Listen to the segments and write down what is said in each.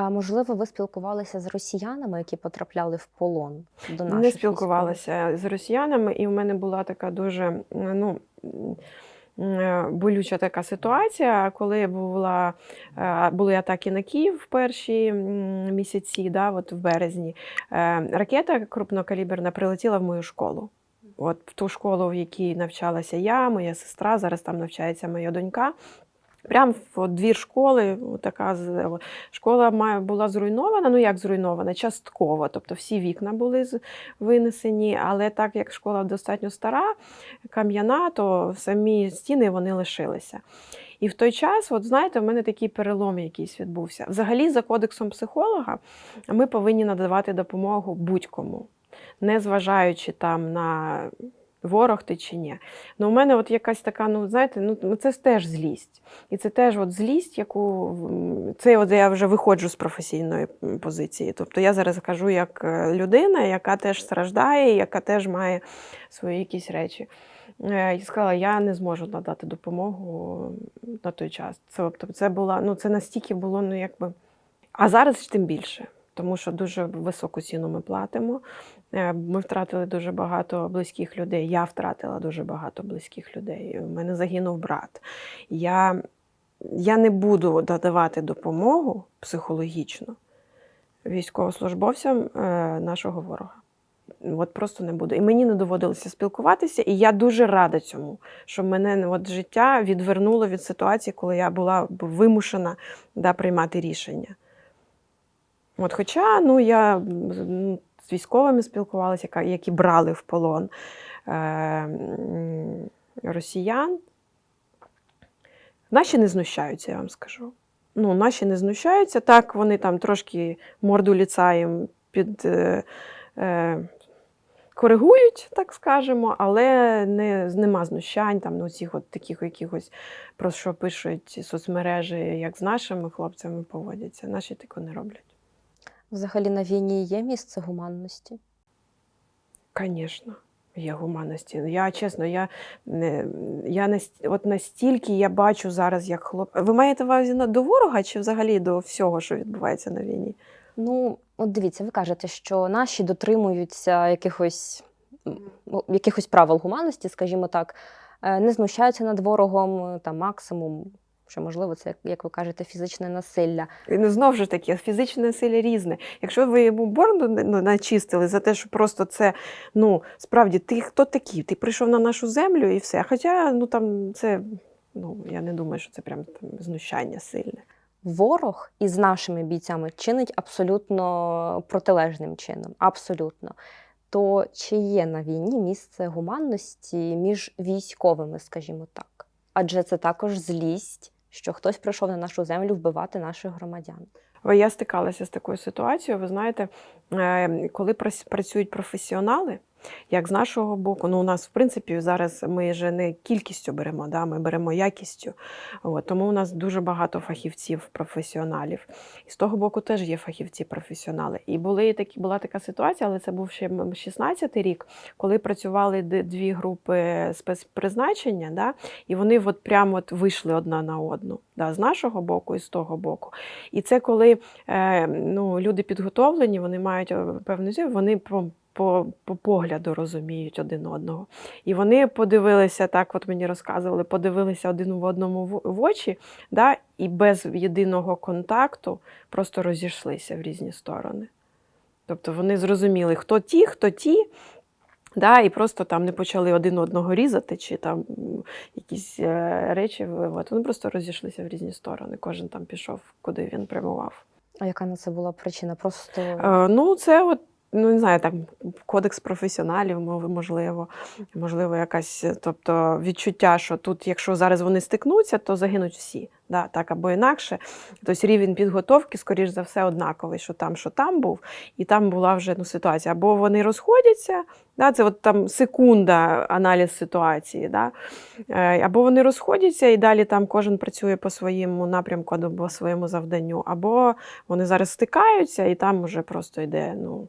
А можливо, ви спілкувалися з росіянами, які потрапляли в полон до наших Не військових? спілкувалася з росіянами, і в мене була така дуже ну, е, болюча така ситуація, коли була, е, були атаки на Київ в перші місяці, да, от в березні. Е, Ракета крупнокаліберна прилетіла в мою школу. От в ту школу, в якій навчалася я, моя сестра, зараз там навчається моя донька. Прямо в двір школи, така школа має, була зруйнована. Ну як зруйнована? Частково. Тобто всі вікна були винесені, але так як школа достатньо стара, кам'яна, то самі стіни вони лишилися. І в той час, от знаєте, в мене такий перелом якийсь відбувся. Взагалі, за кодексом психолога, ми повинні надавати допомогу будь-кому, не зважаючи там на ворог ти чи ні. Ну, у мене от якась така, ну знаєте, ну це теж злість. І це теж от злість, яку це от я вже виходжу з професійної позиції. Тобто я зараз кажу як е, людина, яка теж страждає, яка теж має свої якісь речі. Е, І сказала, я не зможу надати допомогу на той час. Це, тобто, це була, ну це настільки було, ну якби. А зараз тим більше, тому що дуже високу ціну ми платимо. Е, Ми втратили дуже багато близьких людей. Я втратила дуже багато близьких людей. У мене загинув брат. Я, я не буду надавати допомогу психологічно військовослужбовцям е, нашого ворога. От просто не буду. І мені не доводилося спілкуватися, і я дуже рада цьому, що мене от, життя відвернуло від ситуації, коли я була вимушена да, приймати рішення. От, хоча ну, я з військовими спілкувалася, які брали в полон е, росіян. Наші не знущаються, я вам скажу. Ну, наші не знущаються. Так, вони там трошки морду ліца їм під. Е, е, Коригують, так скажемо, але не, нема знущань, там, ну, цих от таких якихось, про що пишуть соцмережі, як з нашими хлопцями поводяться. Наші тако не роблять. Взагалі на війні є місце гуманності? Звісно, є гуманності. Я чесно, я, не, я от настільки я бачу зараз, як хлоп. Ви маєте увазі до ворога чи взагалі до всього, що відбувається на війні? Ну, от дивіться, ви кажете, що наші дотримуються якихось, ну, якихось правил гуманності, скажімо так, е, не знущаються над ворогом, е, там максимум, що можливо, це, як ви кажете, фізичне насилля. Ну, знову ж таки, фізичне насилля різне. Якщо ви йому бороду не- ну, начистили за те, що просто це, ну, справді, ти хто такий? Ти прийшов на нашу землю і все. Хоча, ну там це, ну, я не думаю, що це прям там знущання сильне. Ворог із нашими бійцями чинить абсолютно протилежним чином. Абсолютно. То чи є на війні місце гуманності між військовими, скажімо так? Адже це також злість, що хтось прийшов на нашу землю вбивати наших громадян. Я стикалася з такою ситуацією. Ви знаєте, е, коли працюють професіонали, як з нашого боку, ну у нас в принципі зараз ми вже не кількістю беремо, да, ми беремо якістю. От, тому у нас дуже багато фахівців, професіоналів. І з того боку теж є фахівці-професіонали. І були такі, була така ситуація, але це був ще 16-й рік, коли працювали дві групи спецпризначення, да, і вони от прямо от вийшли одна на одну, да, з нашого боку і з того боку. І це коли е, ну, люди підготовлені, вони мають е, певну зі, вони по, по, по погляду розуміють один одного. І вони подивилися, так от мені розказували, подивилися один в одному в, в очі, да, і без єдиного контакту просто розійшлися в різні сторони. Тобто вони зрозуміли, хто ті, хто ті. Да, і просто там не почали один одного різати, чи там якісь е, речі. От, вони просто розійшлися в різні сторони. Кожен там пішов, куди він прямував. А яка на це була причина? Просто Е, ну, це от, ну не знаю, там кодекс професіоналів, мов- можливо, можливо, якась, тобто відчуття, що тут, якщо зараз вони стикнуться, то загинуть всі. Да, так або інакше. Тобто рівень підготовки, скоріш за все, однаковий, що там, що там був, і там була вже ну, ситуація. Або вони розходяться, да, це от там секунда аналіз ситуації, да, е, або вони розходяться і далі там кожен працює по своєму напрямку або своєму завданню, або вони зараз стикаються, і там вже просто йде ну,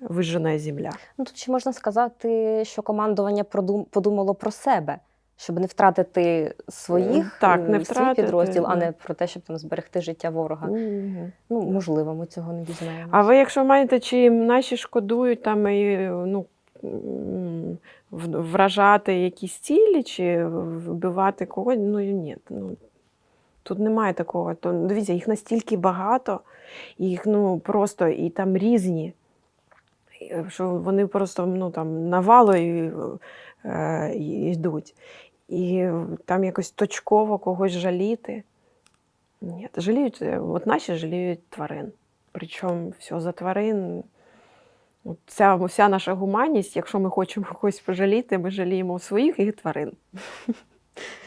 вижжена земля. ну тут чи можна сказати, що командування подумало про себе, щоб не втратити своїх, Так, не е, свій втратити, підрозділ, а не про те, щоб там зберегти життя ворога. Мгм. Ну, можливо, ми цього не дізнаємося. А ви, якщо маєте, чи наші шкодують там і ну, вражати якісь цілі, чи вбивати когось, ну ні. Ну, тут немає такого. То, дивіться, їх настільки багато, їх ну, просто і там різні, що вони просто ну, там, навалою е, і- йдуть. І там якось точково когось жаліти. Ні, жаліють, е, от наші жаліють тварин. Причому все за тварин. Ця вся наша гуманність, якщо ми хочемо когось пожаліти, ми жаліємо своїх і тварин.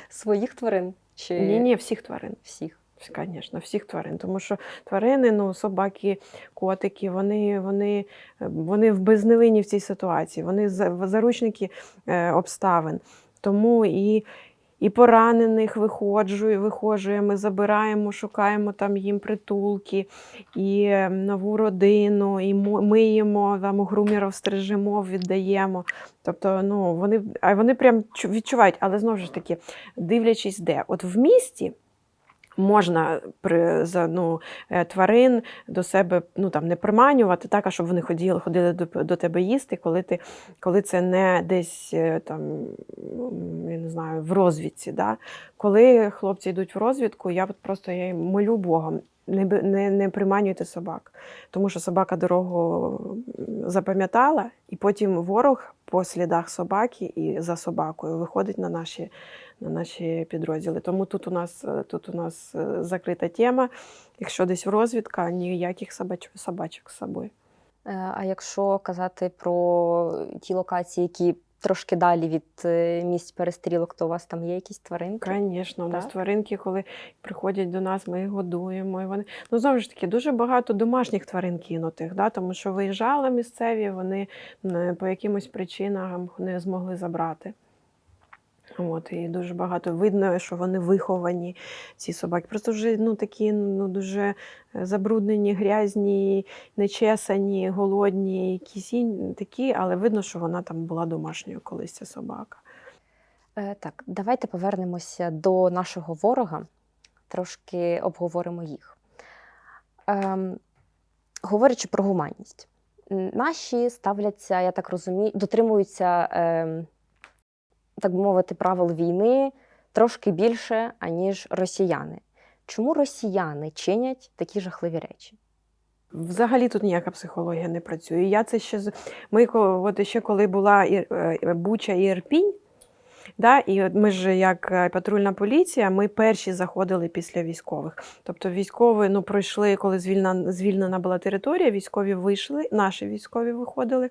Своїх тварин чи Ні, ні, всіх тварин. всіх? Звісно, всіх тварин. Тому що тварини, ну, собаки, котики, вони, вони, е, вони в безневинні в цій ситуації, вони заручники е, обставин. Тому і, і поранених виходжу, виходжуємо, ми забираємо, шукаємо там їм притулки, і е, нову родину, і миємо, там у грумерів стрижемо, віддаємо. Тобто, ну, вони, вони прям відчувають, але знову ж таки, дивлячись де. От в місті можна при, за, ну, е, тварин до себе ну, там, не приманювати, так, а щоб вони ходили, ходили до, до тебе їсти, коли, ти, коли це не десь е, там, я не знаю, в розвідці. Да? Коли хлопці йдуть в розвідку, я от просто я їм молю Богом. Не, не, не приманюйте собак, тому що собака дорогу запам'ятала, і потім ворог по слідах собаки і за собакою виходить на наші, на наші підрозділи. Тому тут у нас, е, тут у нас е, закрита тема. Якщо десь розвідка, ніяких собач, собачок з собою. Е, А якщо казати про ті локації, які трошки далі від е, місць перестрілок, то у вас там є якісь тваринки? Звісно, у нас тваринки, коли приходять до нас, ми їх годуємо. І вони... Ну, знову ж таки, дуже багато домашніх тварин кинутих, да? тому що виїжджали місцеві, вони по якимось причинам не змогли забрати. От, і дуже багато видно, що вони виховані, ці собаки. Просто вже ну, такі ну, дуже е, забруднені, грязні, нечесані, голодні, якісь такі, але видно, що вона там була домашньою колись ця собака. Е, Так, давайте повернемося до нашого ворога, трошки обговоримо їх. Ем, говорячи про гуманність, наші ставляться, я так розумію, дотримуються, ем, так би мовити, правил війни трошки більше, аніж росіяни. Чому росіяни чинять такі жахливі речі? Взагалі тут ніяка психологія не працює. Я це ще ми от ще коли була е, Буча і Ірпінь, да, і ми ж як е, патрульна поліція, ми перші заходили після військових. Тобто військові ну, пройшли, коли звільнена, звільнена була територія, військові вийшли, наші військові виходили.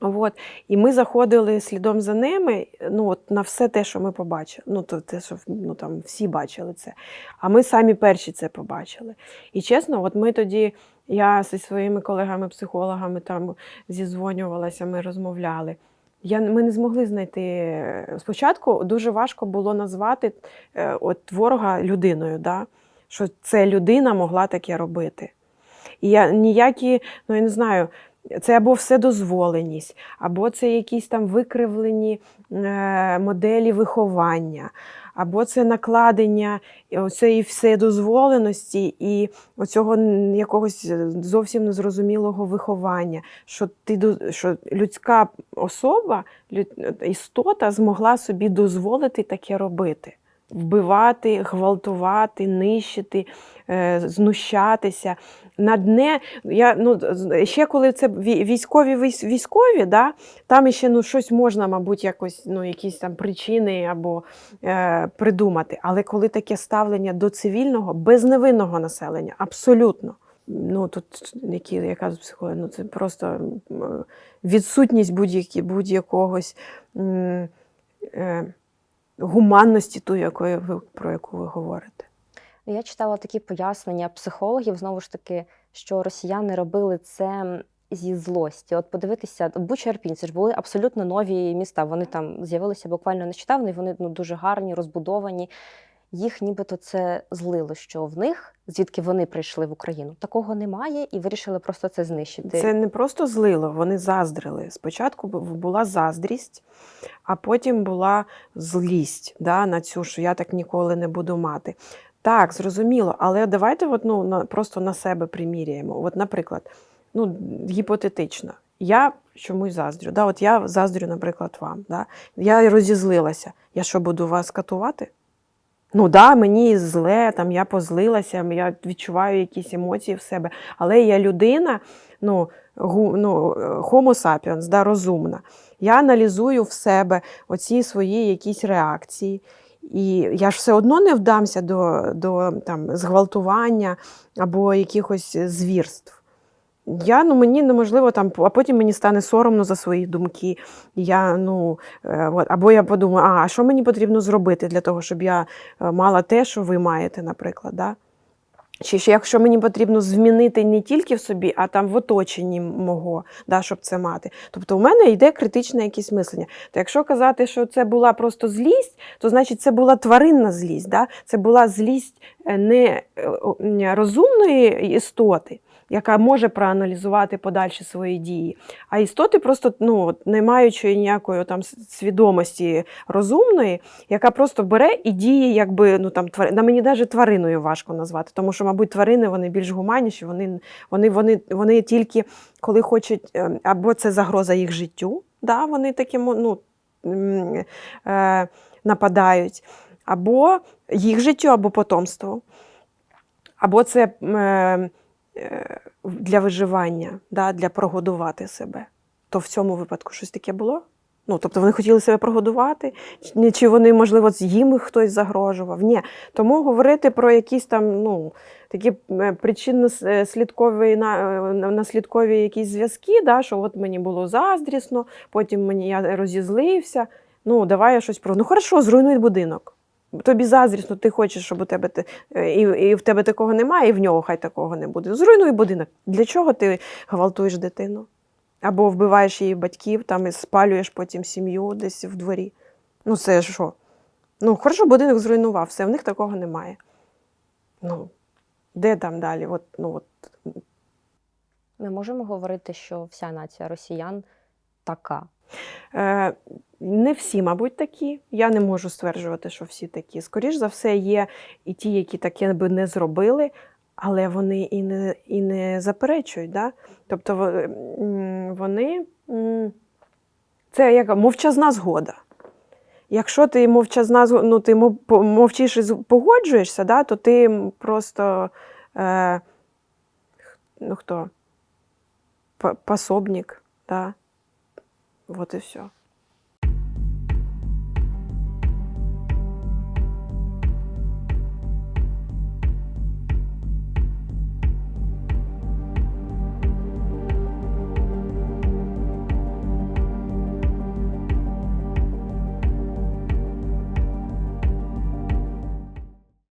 От. І ми заходили слідом за ними ну, от, на все те, що ми побачили. Ну, то, те, що ну, там, всі бачили це. А ми самі перші це побачили. І чесно, от ми тоді, я зі своїми колегами-психологами там зізвонювалася, ми розмовляли. Я, ми не змогли знайти. Спочатку дуже важко було назвати е, от, ворога людиною, да? що це людина могла таке робити. І я ніякі, ну я не знаю, це або вседозволеність, або це якісь там викривлені е, моделі виховання, або це накладення цієї вседозволеності і оцього якогось зовсім незрозумілого виховання, що ти що людська особа, істота змогла собі дозволити таке робити. Вбивати, гвалтувати, нищити, е, знущатися. На дне, я, ну, ще коли це військові військові, да, там ще ну, щось можна, мабуть, якось, ну, якісь там причини або е, придумати. Але коли таке ставлення до цивільного, безневинного населення, абсолютно. Ну, тут які, яка психологія, ну, це просто відсутність будь-які, будь-якогось е, гуманності, ту, якої ви, про яку ви говорите. Я читала такі пояснення психологів, знову ж таки, що росіяни робили це зі злості. От подивитися, Буча Ірпінь, це ж були абсолютно нові міста. Вони там з'явилися буквально нещодавно, і вони ну, дуже гарні, розбудовані. Їх нібито це злило, що в них, звідки вони прийшли в Україну, такого немає, і вирішили просто це знищити. Це не просто злило, вони заздрили. Спочатку була заздрість, а потім була злість да, на цю, що я так ніколи не буду мати. Так, зрозуміло, але давайте от, ну, на, просто на себе приміряємо. От, наприклад, ну, гіпотетично, я чомусь заздрю. Да? От я заздрю, наприклад, вам. Да? Я розізлилася. Я що буду вас катувати? Ну да, мені зле, там я позлилася, я відчуваю якісь емоції в себе, але я людина, ну, гу, ну, homo sapiens, да, розумна. Я аналізую в себе оці свої якісь реакції. І я ж все одно не вдамся до, до там, зґвалтування або якихось звірств. Я, ну, мені неможливо там, а потім мені стане соромно за свої думки. Я, ну, е, от, або я подумаю, а, а що мені потрібно зробити для того, щоб я е, мала те, що ви маєте, наприклад. Да? Чи ще якщо мені потрібно змінити не тільки в собі, а там в оточенні мого, да, щоб це мати. Тобто у мене йде критичне якесь мислення. То якщо казати, що це була просто злість, то значить це була тваринна злість. Да? Це була злість е, не розумної істоти, яка може проаналізувати подальші свої дії, а істоти просто ну, не маючи ніякої там свідомості розумної, яка просто бере і діє, якби ну там твари... на мені навіть твариною важко назвати, тому що, мабуть, тварини вони більш гуманніші, вони, вони, вони, вони тільки коли хочуть, е, або це загроза їх життю, да, вони такі ну, е, нападають, або їх життю, або потомству, або це е, для виживання, да, для прогодувати себе. То в цьому випадку щось таке було? Ну, тобто вони хотіли себе прогодувати, чи- вони, можливо, їм хтось загрожував? Ні. Тому говорити про якісь там ну, такі е, причинно-слідкові е, наслідкові якісь зв'язки, да, що от мені було заздрісно, потім мені я розізлився. Ну, давай я щось про. Ну, хорошо, зруйнуй будинок. Тобі заздрісно, ти хочеш, щоб у тебе те- е, і, і в тебе такого немає, і в нього хай такого не буде. Зруйнуй будинок. Для чого ти гвалтуєш дитину? Або вбиваєш її батьків там і спалюєш потім сім'ю десь в дворі. Ну, це що? Ну, хорошо, будинок зруйнував, все, в них такого немає. Ну, де там далі? От, ну, от. Ми можемо говорити, що вся нація росіян така. Е, не всі, мабуть, такі. Я не можу стверджувати, що всі такі. Скоріш за все, є і ті, які таке би не зробили, але вони і не, і не заперечують. Да? Тобто вони це як мовчазна згода. Якщо ти мовчазна ну, ти мовчиш і погоджуєшся, да, то ти просто е, ну, хто? Пособник, да? От і все.